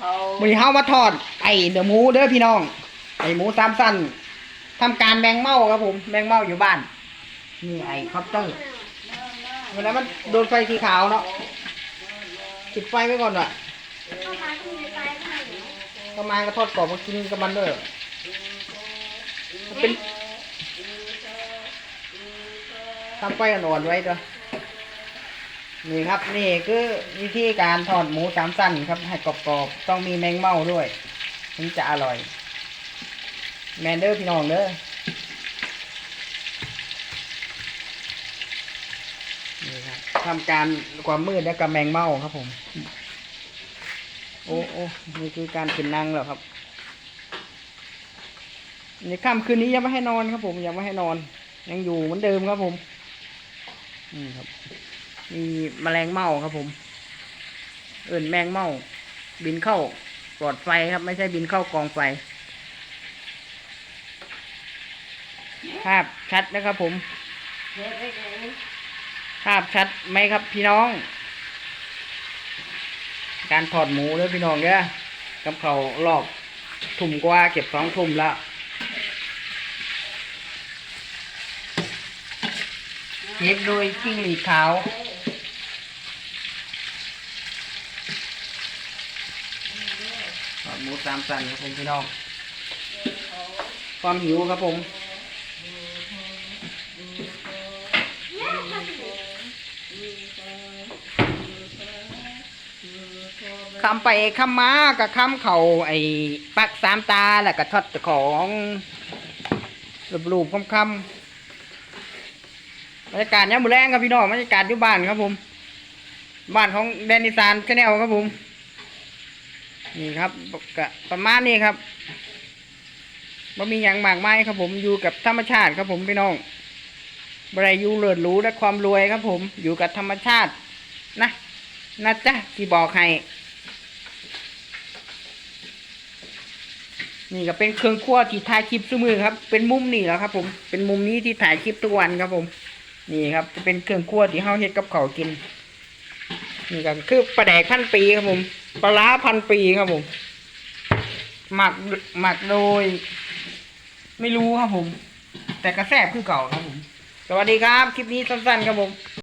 เขาวันนี้เฮามาทอดไอเนื้อหมูเด้อพี่น้องไอหมูสามสั้นทำการแมงเม่าครับผมแมงเม่าอยู่บ้านนี่ไอ้คอปเตอร์เวลามันโดนไฟสีขาวเนาะปิดไฟไว้ก่อนว่ะก็มาก็ทอดกรอบมากินกับมันเด้อมันเป็นทำไฟอ่อนๆไว้เด้อ นี่ครับนี่คือวิธีการทอดหมูสามสั้นครับให้กรอบๆต้องมีแมงเม่าด้วย ถึงจะอร่อย แมนเดอร์พี่น้องเด้อนี่ครับทำการความมืดและกับแมงเม่าครับผม โอ้โอ้นี่คือการขึ้นนั่งแล้วครับในค่ำคืนนี้ยังไม่ให้นอนครับผมยังไม่ให้นอน ยังอยู่เหมือนเดิมครับผมนี่ครับ มีแมลงเม่าครับผม เอิ่นแมงเม่า บินเข้าปลอดไฟครับ ไม่ใช่บินเข้ากองไฟ ภาพชัดนะครับผม ภาพชัดไหมครับพี่น้อง การถอดหมูเลยพี่น้องเนี่ยกับเขาวรอบทุ่มกว่าเก็บสองทุ่มแล้ว เชฟโดยจิ้งหรีดขาวหมูสามสันครับผมพี่น้อง ความหิวครับผมคำไปคำมากับคำเขาไอ้ปักสามตาแล้วก็ทอดของรูปๆคำคำ บรรยากาศเนี่ยามมือแรงครับพี่น้องบรรยากาศอยู่บ้านครับผม บ้านของแดนนิสานชาแนลครับผม นี่ครับกประมาณนี้ครับม่มีอย่างมากมายครับผมอยู่กับธรรมชาติครับผมพี่น้องบรอยู่เลิศหรูและความรวยครับผม อยู่กับธรรมชาติ นะนะจ๊ะที่บอกให้นี่ก็เป็นเครื่องครัวที่ถ่ายคลิปทุกมือครับ เป็นมุมนี่แหละครับผม เป็นมุมนี้ที่ถ่ายคลิปทุกวันครับผม นี่ครับ จะเป็นเครื่องคั่วที่เฮาเฮ็ดกับเขากิน นี่ก็คือปลาแดกพันปีครับผมปลาล้าพันปีครับผม หมักหมักโดย ไม่รู้ครับผม แต่กระแสบคือเก่าครับผม สวัสดีครับ คลิปนี้สั้นๆครับผม